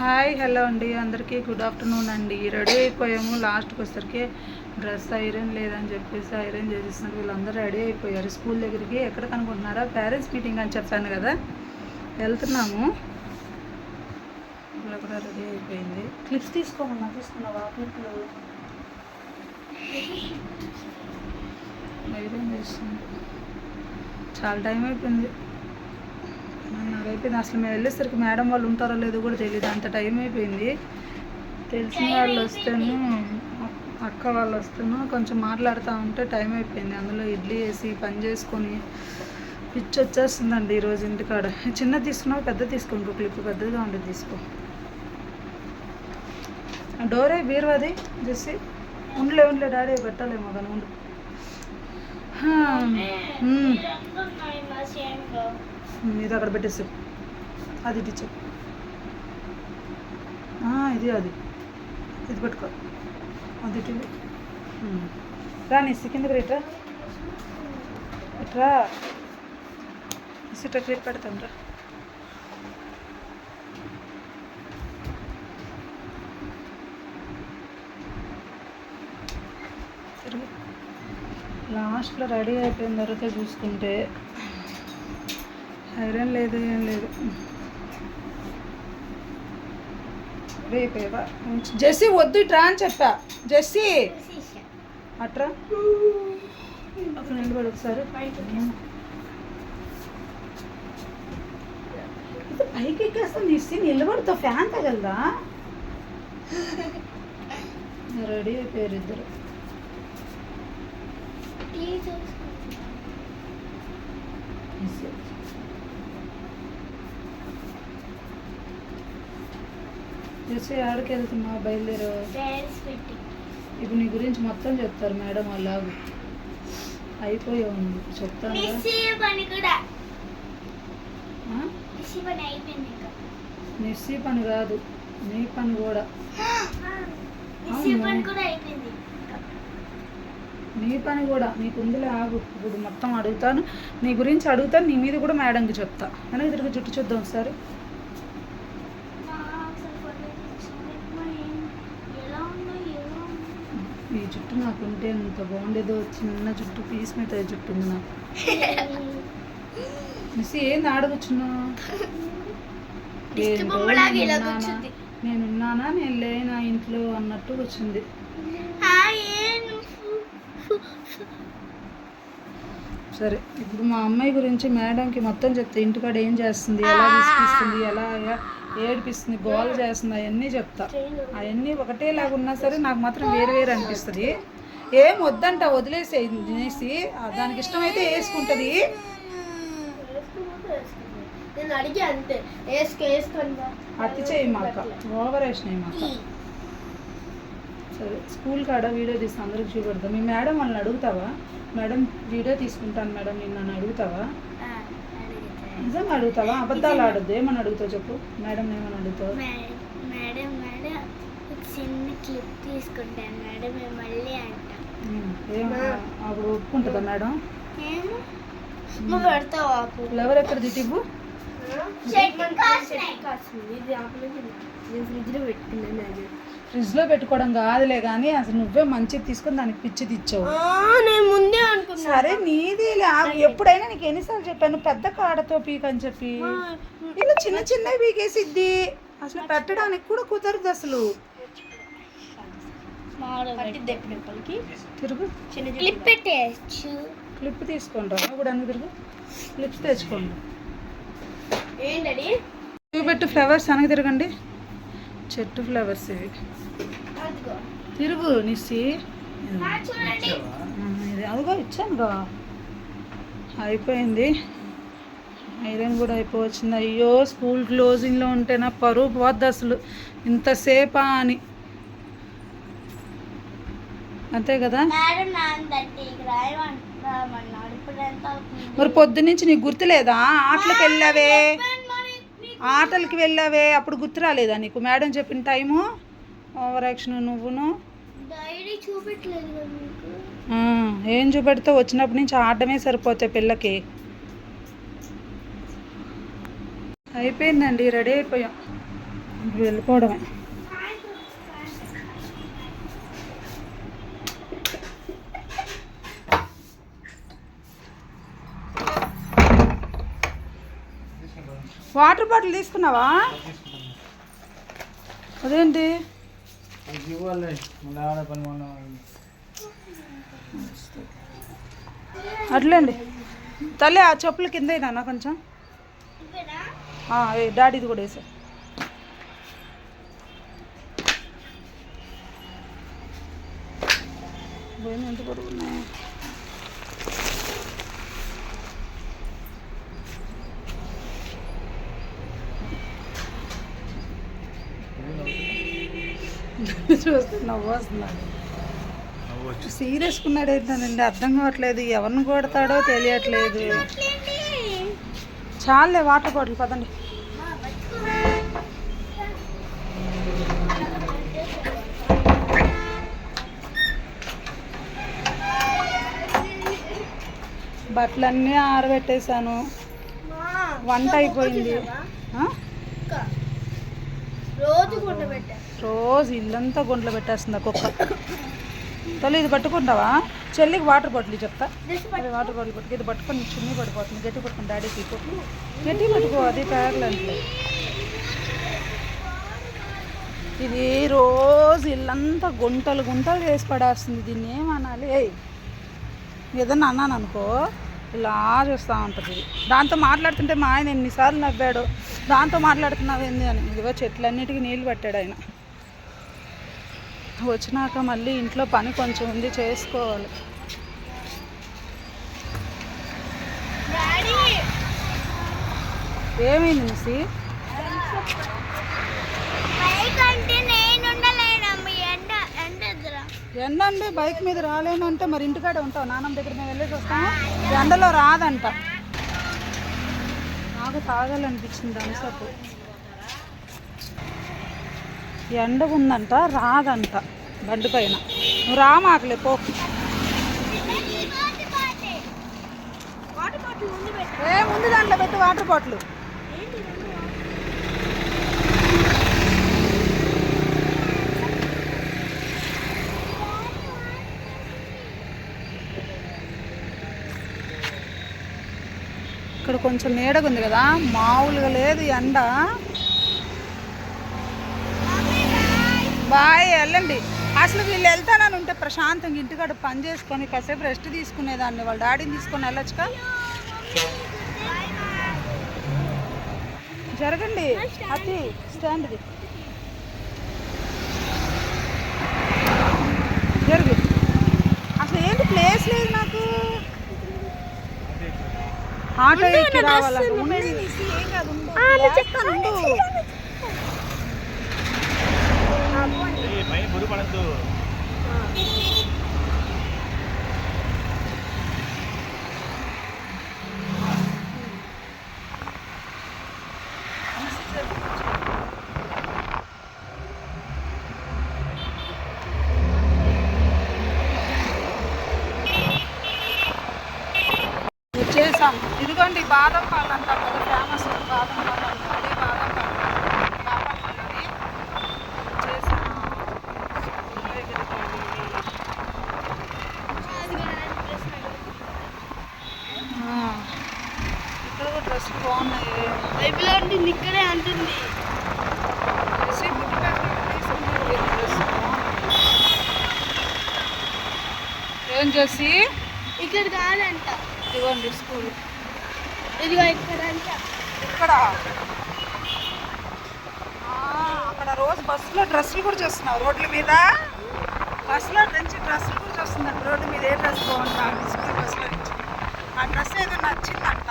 Hi hello అండి. అందరికీ good afternoon అండి. రెడీ అయిపోయాము. లాస్ట్కి వచ్చేసరికి డ్రెస్ ఐరన్ లేదని చెప్పేసి ఐరన్ చేసేసినారు వీళ్ళందరూ రెడీ అయిపోయారు. స్కూల్ దగ్గరికి ఎక్కడ కనుకుంటున్నారా పేరెంట్స్ మీటింగ్ అని చెప్పాను కదా. వెళ్తున్నాము. ఇక్కడ కూడా రెడీ అయిపోయింది. క్లిప్స్ తీసుకోమన్నా? తీసుకున్నావా? క్లిప్లు ఐరన్ చేస్తుంది చాలా టైం అయిపోయింది. నాకు అయిపోయింది అసలు మేము వెళ్ళేసరికి మేడం వాళ్ళు ఉంటారో లేదో కూడా తెలియదు అంత టైం అయిపోయింది. తెలిసిన వాళ్ళు వస్తేను అక్క వాళ్ళు వస్తేను కొంచెం మాట్లాడుతూ ఉంటే టైం అయిపోయింది. అందులో ఇడ్లీ వేసి పని చేసుకొని పిచ్చి వచ్చేస్తుందండి ఈరోజు ఇంటికాడ. చిన్నది తీసుకున్నావు పెద్ద తీసుకో ఇంకో క్లిప్. పెద్దదిగా ఉండేది తీసుకో. డోరే బీరువాది జెస్సి. ఉండలే ఉండలే డాడీ పెట్టలేమో కానీ ఉండు. మీద అక్కడ పెట్టేసి అది ఇటు ఇది అది. ఇది పెట్టుకో. అది ఇటు రాని రా కిందకి రేట్రా ఇట్రా ఇసుట క్లిప్ పెడతాం రా. లాస్ట్లో రెడీ అయిపోయిన తర్వాత చూసుకుంటే ఐరన్ లేదు ఏం లేదు. రెడీ అయిపోయావా జెస్సీ వద్దు ఇట్రా అని చెప్పా. జెస్సీ! అట్రా? అక్కడ నిలబడి ఒకసారి. ఇది పైకి ఎక్కేస్తాను తీసి నిలబడితో ఫ్యాన్ తగలదా? రెడీ అయిపోయారు ఇద్దరు. జెస్సీ ఆడికి వెళ్తున్నా బయలుదేరు ఇప్పుడు నీ గురించి మొత్తం చెప్తారు మేడం అలాగు. అయిపోయావు నువ్వు ఇప్పుడు చెప్తాను? నిస్సీ పని కాదు. నీ పని కూడా. నీ పని కూడా. నీకు ఉందిలే ఆగు. ఇప్పుడు మొత్తం అడుగుతాను. నీ గురించి అడుగుతాను. నీ మీద కూడా మేడంకి చెప్తా. వెనక తిరిగి జుట్టు చూద్దాం ఒకసారి. జుట్టు నాకు ఉంటే ఎంత బాగుండేదో చిన్న జుట్టు పీస్ మీద జుట్టు ఉంది నాకు. మిస్ ఏంది ఆడగొచ్చున్నావు. నేనున్నానా? నేను లేనా? ఇంట్లో అన్నట్టు వచ్చింది సరే ఇప్పుడు మా అమ్మాయి గురించి మేడంకి మొత్తం చెప్తా ఇంటికాడ ఏం చేస్తుంది? ఎలా విసిగిస్తుంది? ఎలా ఎలా ఏడిపిస్తుంది గోల చేస్తుంది అవన్నీ చెప్తా. అవన్నీ ఒకటేలాగా ఉన్నా సరే నాకు మాత్రం వేరు వేరు అనిపిస్తుంది. ఏం వద్దంట వదిలేసే తినేసి దానికి ఇష్టమైతే వేసుకుంటుంది. నేను అంతే చేయి మాక ఓవర్ వేసినాయి మాక. సరే స్కూల్ కాడ వీడియో తీసి అందరికి చూపెడతాం మీ మేడం వాళ్ళని అడుగుతావా? మేడం వీడియో తీసుకుంటాను మేడం నిన్ను నన్ను అడుగుతావా. నిజంగా అడుగుతావా? అబద్ధాలు ఆడద్దు ఏమని అడుగుతావు చెప్పు? మేడం ఏమని అడుగుతావు మే- మేడం మేడం ఒక చిన్న క్లిప్ తీసుకుంటాను. మేడం మేము మళ్ళీ అంటాం. అప్పుడు ఒప్పుకుంటుందా మేడం? నువ్వు పెడతావు ఫ్లవర్ ఎక్కడ దిటివ్వు ఇది ఫ్రిడ్జ్లో పెట్టుకున్నాను అది. ఫ్రిడ్జ్లో పెట్టుకోవడం కాదులే కానీ అసలు నువ్వే మంచిది తీసుకొని దానికి పిచ్చిది ఇచ్చావు నేను ముందే అనుకున్నా. సరే నీది ఎప్పుడైనా నీకు ఎన్నిసార్లు చెప్పాను పెద్ద కాడతో పీక్ అని చెప్పి. ఇలా చిన్న చిన్నవి పీకేసిద్ది. అసలు పెట్టడానికి కూడా కుదరదు అసలు. తిరుగు. చిన్న క్లిప్ పెట్టేయచ్చు. క్లిప్ తీసుకోండి రా కూడా అన్ని తిరుగు. క్లిప్స్ తెచ్చుకోండి. ఏంటది? చూపెట్టు ఫ్లవర్స్ అనగ తిరగండి. చెట్టు ఫ్లవర్స్ ఇవి. తిరుగు ఇది అదిగో ఇచ్చానుగా అయిపోయింది. ఐరన్ కూడా అయిపోవచ్చింది. అయ్యో స్కూల్ క్లోజింగ్లో ఉంటే నా పరువు పోద్ది అసలు. ఇంతసేపా అని. అంతే కదా? మరి పొద్దున్నుంచి నీకు గుర్తులేదా? ఆటలకు వెళ్ళావే. ఆటలకి వెళ్ళావే అప్పుడు గుర్తు రాలేదా నీకు? మేడం చెప్పిన టైము? ఓవర్ యాక్షన్ నువ్వును. ఏం చూపెడితే వచ్చినప్పటి నుంచి ఆడమే సరిపోతాయి పిల్లకి. అయిపోయిందండి రెడీ అయిపోయాం. వెళ్ళిపోవడమే. వాటర్ బాటిల్ తీసుకున్నావా? అదేంటి? అట్లేండి. తల్లి ఆ చెప్పులు కింద నాన్న కొంచెం. డాడీది కూడా వేసా ఎంత బరువు చూస్తే నవ్వు వస్తున్నాడు సీరియస్కున్నాడు ఏంటనండి అర్థం కావట్లేదు. ఎవరిని కొడతాడో తెలియట్లేదు. చాలే వాటర్ బాటిల్ పదండి. బట్టలన్నీ ఆరబెట్టేశాను. వంట అయిపోయింది ఆ? రోజు కొండ పెట్టా రోజు ఇల్లంతా గుండ్లు పెట్టేస్తుంది ఆ కుక్క. తల్లి ఇది పట్టుకుంటావా? చెల్లికి వాటర్ బాటిల్ చెప్తా. అది వాటర్ బాటిల్ పట్టుకు ఇది పట్టుకొని చిన్ని పడిపోతుంది. గట్టి పట్టుకుని డాడీ తీపు గట్టి పట్టుకో అది పేర్లంటే ఇది రోజు ఇల్లంతా గుంటలు గుంటలు చేసి పడేస్తుంది. దీన్ని ఏమనాలి? ఏదన్నా అన్నాను అనుకో ఇలా చూస్తూ ఉంటుంది. దాంతో మాట్లాడుతుంటే మా ఆయన ఎన్నిసార్లు నవ్వాడు. దాంతో మాట్లాడుతున్నావు ఏంది అని. ఇదిగో చెట్లన్నిటికీ నీళ్ళు పట్టాడు ఆయన. వచ్చినాక మళ్ళీ ఇంట్లో పని కొంచెం ఉంది చేసుకోవాలి. ఏమైంది మిసి అంటే ఎండండి బైక్ మీద రాలేను అంటే మరి ఇంటికాడే ఉంటావు. నాన్నమ్మ దగ్గర మేము వెళ్ళేసి వస్తాము? ఎండలో రాదంట. నాకు తాగాలనిపించింది థమ్స్అప్ ఎండ ఉందంట రాదంట. బండి పైన. నువ్వు రామాకలే పో. ఏ ముందు దాంట్లో పెట్టు వాటర్ బాటిల్. ఇక్కడ కొంచెం నీడగా ఉంది కదా మామూలుగా లేదు ఎండ. బాయ్ వెళ్ళండి. అసలు వీళ్ళు వెళ్తానని ఉంటే ప్రశాంతంగా ఇంటికాడ పని చేసుకొని కాసేపు రెస్ట్ తీసుకునేదాన్ని. వాళ్ళ డాడీని తీసుకొని వెళ్ళొచ్చుగా జరగండి. అతి స్టాండ్ది జరుగు. అసలు ఏంటి ప్లేస్ లేదు నాకు. ఆటో ఎక్కి రావాలంట ఉండు, నిసి, ఏం కాదు, ఉండు. చేస్తాను, ఉండు. పైన బురు పడద్దు వచ్చేసాం ఇదిగోండి బాదం పాలు అంటారు కదా ఫేమస్ బాదం పాలు అంటాం అదే బాదం పాలు బాదం పాలని వచ్చేసాం. ఆ, ఇక్కడ కూడా డ్రెస్సులు బాగున్నాయి బైబిల్ అంటుంది ఇక్కడే అంటుంది వేసి బుట్టు ప్యాకెట్ తీసుకున్నారు వీళ్ళు డ్రెస్ బాగుంది. చేసి ఇక్కడ కాదంట. ఇదిగోండి స్కూల్. ఇదిగో ఇక్కడ అంట ఇక్కడ. ఆ, అక్కడ రోజు బస్సులో డ్రెస్సులు కూడా చూస్తున్నావు రోడ్ల మీద. బస్సులో నుంచి డ్రెస్సులు కూడా చూస్తుందంట రోడ్డు మీద ఏ డ్రెస్ బాగుంటా స్కూల్ బస్సులో నుంచి. ఆ డ్రెస్ ఏదో నచ్చిందంట.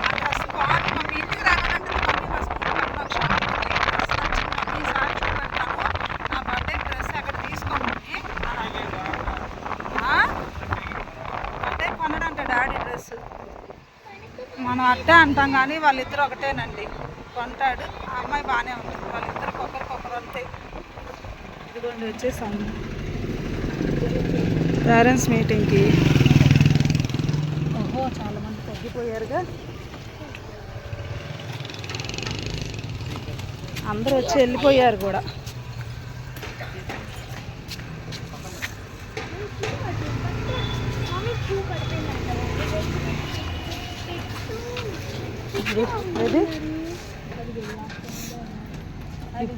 ఆ డ్రెస్ బాగుంది. మమ్మీ ఇంటికి రావాలంటే మమ్మీ మా స్కూల్ పక్కన ఒక షాప్ ఉంది డ్రెస్ నచ్చింది మమ్మీ ఈసారి చూపెడతాను నా బర్త్డే డ్రెస్ అక్కడ తీసుకోమని అంటే కొనడంట డాడీ డ్రెస్ ఒకటే అంటాం కానీ వాళ్ళిద్దరు ఒకటేనండి. కొంటాడు. ఆ అమ్మాయి బాగానే ఉంటుంది వాళ్ళిద్దరికి ఒకరికొకరు అంతే. ఇదిగోండి వచ్చేసాము పేరెంట్స్ మీటింగ్కి. ఓహో చాలా మంది తగ్గిపోయారుగా. అందరూ వచ్చి వెళ్ళిపోయారు కూడా.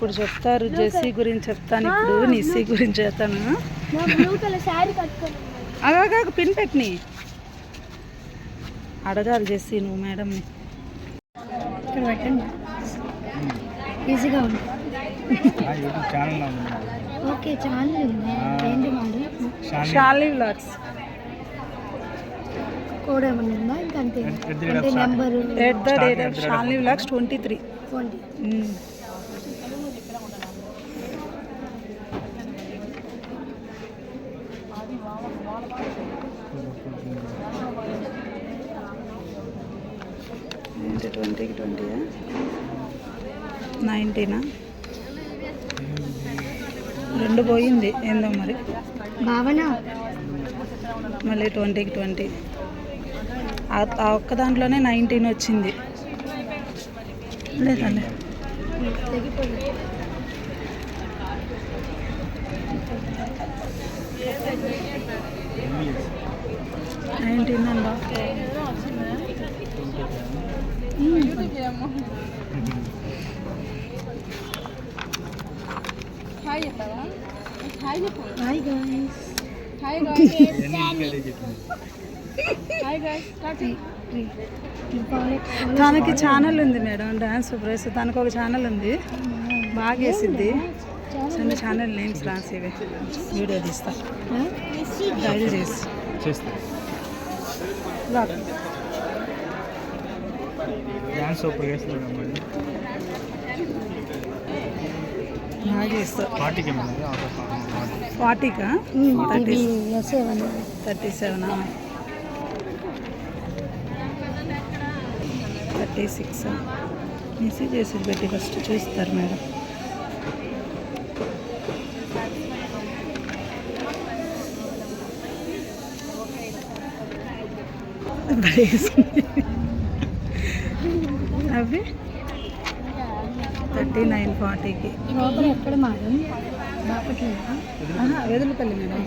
ఇప్పుడు చెప్తారు జెస్సీ గురించి చెప్తాను ఇప్పుడు నిస్సీ గురించి చెప్తాను. అగా పిన్ పెట్టిని. అడగాలి జెస్సీ నువ్వు మేడంని. పెట్టండి. ఈజీగా ఉంది. ఛానల్ ఓకే చాలా. ఉంది ఏంటి మాది? Surely vlogs. కోడ్ ఏమన్నా ఉందా? ఇంకా అంతే. Number. At the date of Shali vlogs twenty three. Twenty. ట్వంటీకి ట్వంటీయా? నైన్టీనా రెండు పోయింది. ఏందో మరి? భావన? మళ్ళీ ట్వంటీకి ట్వంటీ. ఆ- ఒక్క దాంట్లోనే నైన్టీన్ వచ్చింది. లేదండి తెగిపోయింది నైన్టీన్ అండి హాయ్ గాయ్స్ తనకి ఛానల్ ఉంది మేడం. డ్యాన్స్ ప్రైస్ తనకు ఒక ఛానల్ ఉంది. బాగా వేసిద్ది చిన్న ఛానల్ నేమ్స్ రాసేవి వీడియో తీస్తా. డైల్ చేసి చేస్తా. సూపర్ చేస్తున్నాడు అమ్మాయి. బాగా చేస్తా పార్టీకి ఏమన్నా ఫార్టీకా thirty seven. Thirty సెవెనా. Thirty six. Message పెట్టి ఫస్ట్ చూస్తారు మేడం. అవి? థర్టీ నైన్ ఫార్టీకి. లోపల ఎక్కడ మాది? బాపట్లేదా? వెదులుపల్లి మేడం.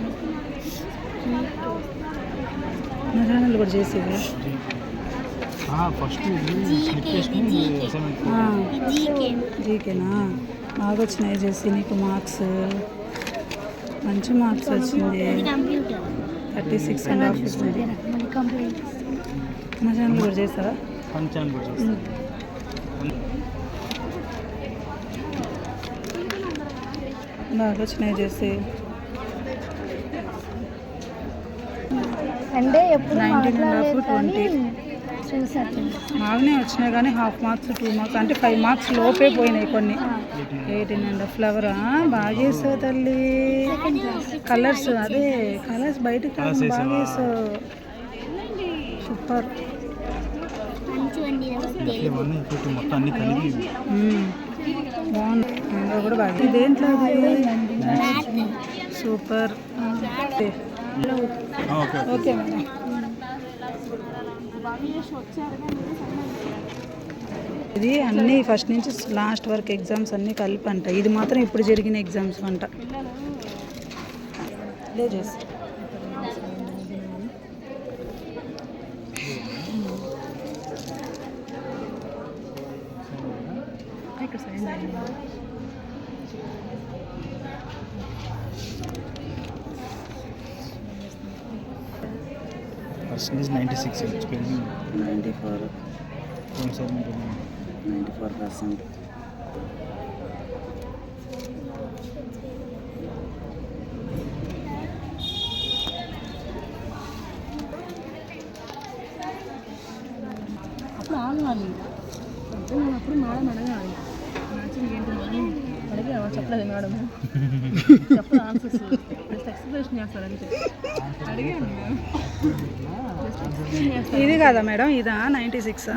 నా ఛానల్ కూడా చేసేవి. ఫస్ట్ జీకే జీకేనా? బాగా వచ్చినాయి చేసి నీకు మార్క్స్. మంచి మార్క్స్ వచ్చింది. Computer thirty six and half వచ్చింది. మళ్ళీ కంప్యూటర్ నా ఛానల్ కూడా చేస్తావా వచ్చినాయి చేసి అంటే ఎప్పుడు 19 and half, మాట్లాడలేదు కానీ 20. చూసాను బాగానే వచ్చినాయి కానీ హాఫ్ మార్క్స్ టూ మార్క్స్ అంటే ఫైవ్ మార్క్స్ లోపే పోయినాయి కొన్ని. ఎయిటీన్ అండ్ ఫ్లవరా బాగా చేసావు తల్లి. కలర్స్ అదే కలర్స్ బయటకు బాగా? వేసావు సూపర్ మొత్తం అన్ని కలిపి బాగుంది. ఇంకా కూడా ఇది దేంట్లో సూపర్ ఓకే మేడం ఇది అన్నీ ఫస్ట్ నుంచి లాస్ట్ వరకు ఎగ్జామ్స్ అన్నీ కలిపి అంట ఇది మాత్రం ఇప్పుడు జరిగిన ఎగ్జామ్స్ అంట లే Piston is 96 HP. 94. 94%. కదా మేడం? ఇదా? Ninety six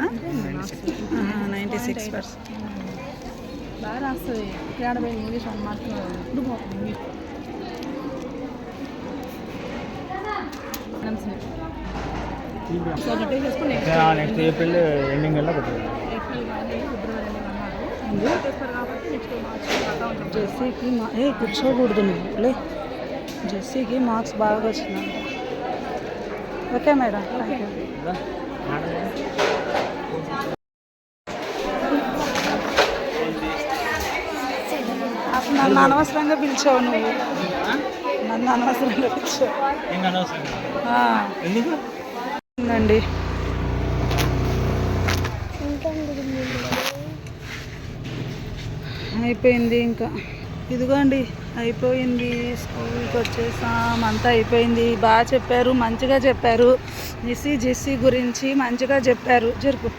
ninety six percent. బాగా రాస్తుంది. ఇక్కడ పోయి English one mark next April ending ఉంటుంది జెస్సీకి మా ఏ కూర్చోకూడదు నువ్వు. లే. జెస్సీకి మార్క్స్ బాగా వచ్చిందంట. Okay madam. థ్యాంక్ యూ నన్ను అనవసరంగా పిలిచావు నువ్వు. నన్ను అనవసరంగా పిలిచావు. ఏం అనవసరం ఆ, ఎందుకు? ఉందండి. ఇంకా అయిపోయింది ఇంకా. ఇదిగోండి అయిపోయింది. స్కూల్కి వచ్చేసాం అంతా అయిపోయింది. బాగా చెప్పారు మంచిగా చెప్పారు. నిసి జెస్సీ గురించి మంచిగా చెప్పారు. జరుపు.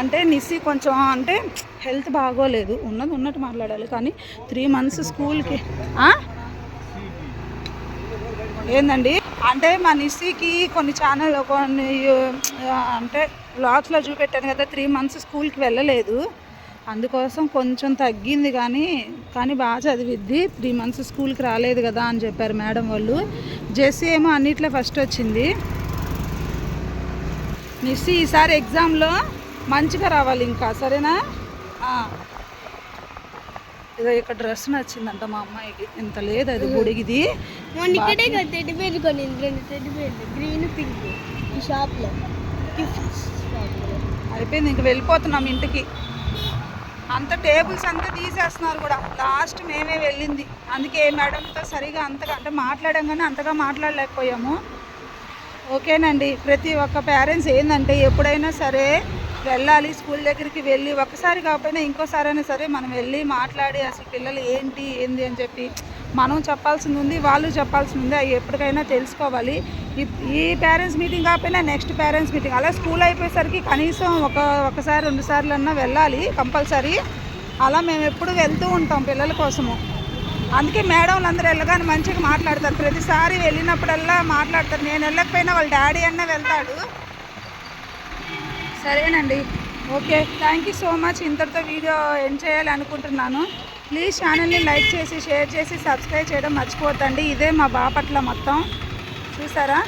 అంటే నిసి కొంచెం అంటే హెల్త్ బాగోలేదు. ఉన్నది ఉన్నట్టు మాట్లాడాలి. కానీ త్రీ మంత్స్ స్కూల్కి ఏందండి? అంటే మా నిసికి కొన్ని ఛానల్ కొన్ని అంటే బ్లాగ్స్లో చూపెట్టాను కదా త్రీ మంత్స్ స్కూల్కి వెళ్ళలేదు. అందుకోసం కొంచెం తగ్గింది కానీ కానీ బాగా చదివిద్ది. త్రీ మంత్స్ స్కూల్కి రాలేదు కదా అని చెప్పారు మేడం వాళ్ళు. జెస్సీ ఏమో అన్నిట్లో ఫస్ట్ వచ్చింది. నిస్సి ఈసారి ఎగ్జామ్లో మంచిగా రావాలి ఇంకా సరేనా. ఇదో ఇక్కడ డ్రెస్ నచ్చిందంట మా అమ్మాయికి. ఇంత లేదు అది ఇక్కడే కదా టెడ్డి బేర్ కొనింది రెండు టెడ్డి బేర్లు గ్రీన్ పింక్ ఈ షాప్లో అయిపోయింది ఇంక వెళ్ళిపోతున్నాం ఇంటికి. అంత టేబుల్స్ అంతా తీసేస్తున్నారు కూడా. లాస్ట్ మేమే వెళ్ళింది. అందుకే మేడంతో సరిగా అంతగా అంటే మాట్లాడాం కానీ అంతగా మాట్లాడలేకపోయాము. ఓకేనండి. ప్రతి ఒక్క పేరెంట్స్ ఏంటంటే ఎప్పుడైనా సరే వెళ్ళాలి స్కూల్ దగ్గరికి వెళ్ళి ఒకసారి కాకపోయినా ఇంకోసారి అయినా సరే మనం వెళ్ళి మాట్లాడి అసలు పిల్లలు ఏంటి ఏంది అని చెప్పి మనం చెప్పాల్సింది ఉంది వాళ్ళు చెప్పాల్సింది ఉంది అవి ఎప్పటికైనా తెలుసుకోవాలి. ఈ- ఈ పేరెంట్స్ మీటింగ్ కాకపోయినా నెక్స్ట్ పేరెంట్స్ మీటింగ్ అలా స్కూల్ అయిపోయేసరికి కనీసం ఒక ఒకసారి రెండు సార్లు అన్నా వెళ్ళాలి కంపల్సరీ. అలా మేము ఎప్పుడు వెళ్తూ ఉంటాం పిల్లల కోసము. అందుకే మేడంలు అందరూ వెళ్ళగానే మంచిగా మాట్లాడతారు. ప్రతిసారి వెళ్ళినప్పుడల్లా మాట్లాడతారు. నేను వెళ్ళకపోయినా వాళ్ళ డాడీ అన్న వెళ్తాడు. సరేనండి. Okay thank you so much. ఇంతటితో వీడియో ఎండ్ చేయాలనుకుంటున్నాను. ప్లీజ్ ఛానల్ని లైక్ చేసి షేర్ చేసి సబ్స్క్రైబ్ చేయడం మర్చిపోతండి ఇదే మా బాపట్ల మొత్తం. చూసారా?